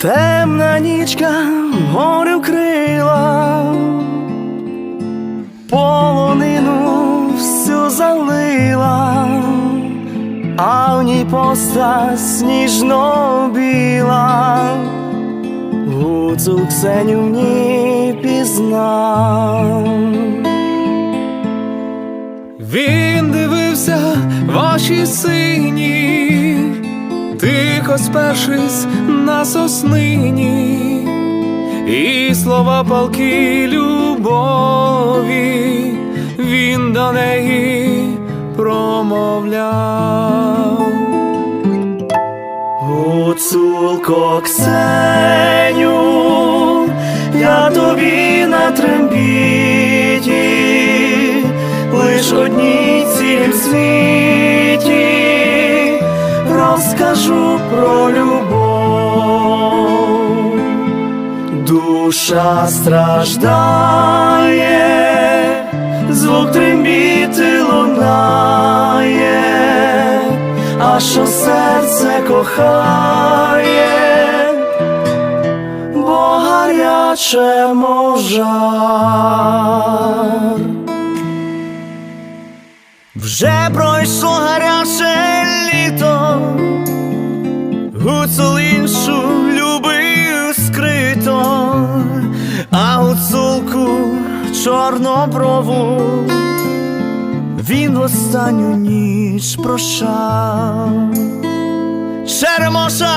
Темна нічка горю крила, полонину всю залила, а в ній постать сніжно біла, гуцул Ксеню в ній пізнав. Він дивився в очі сині, тихо спершись на соснині, і слова палки любові він до неї промовляв. Гуцулко Ксеню, я тобі на трембіті, лиш одній цілім світі Душа страждає, звук трембіти лунає, а що серце кохає, бо гаряче мов. Вже пройшло гаряче літо, гуцул чорноброву він в останню ніч прощав. Черемоша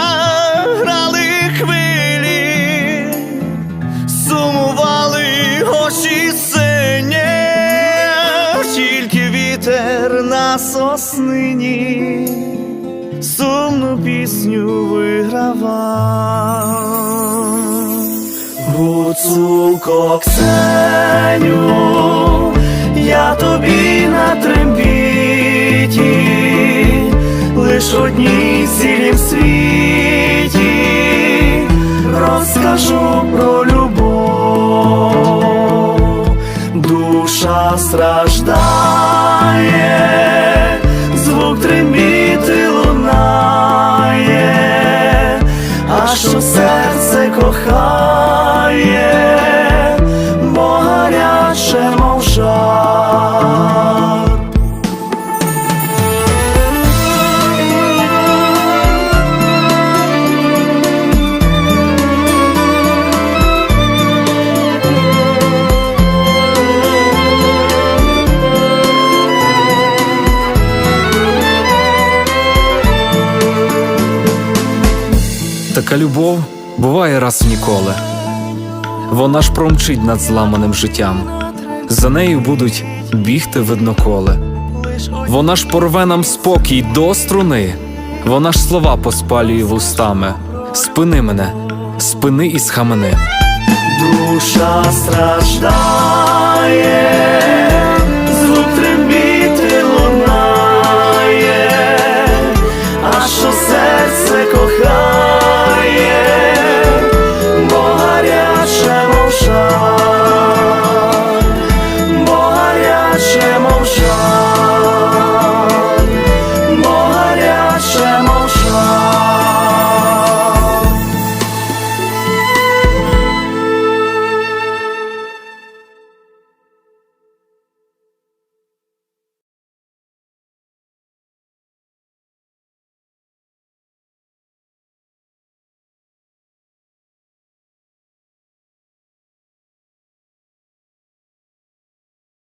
грали хвилі, сумували очі сині, тільки вітер на соснині сумну пісню вигравав. Гуцулко Ксеню, я тобі на трембіті, лиш одній цілім світі розкажу про любов, душа страждає, Така любов буває раз в ніколи, вона ж промчить над зламаним життям, за нею будуть бігти видноколи. Вона ж порве нам спокій до струни, вона ж слова поспалює вустами. Спини мене, спини і схамени. Душа страждає. Лунає, а що Серце кохає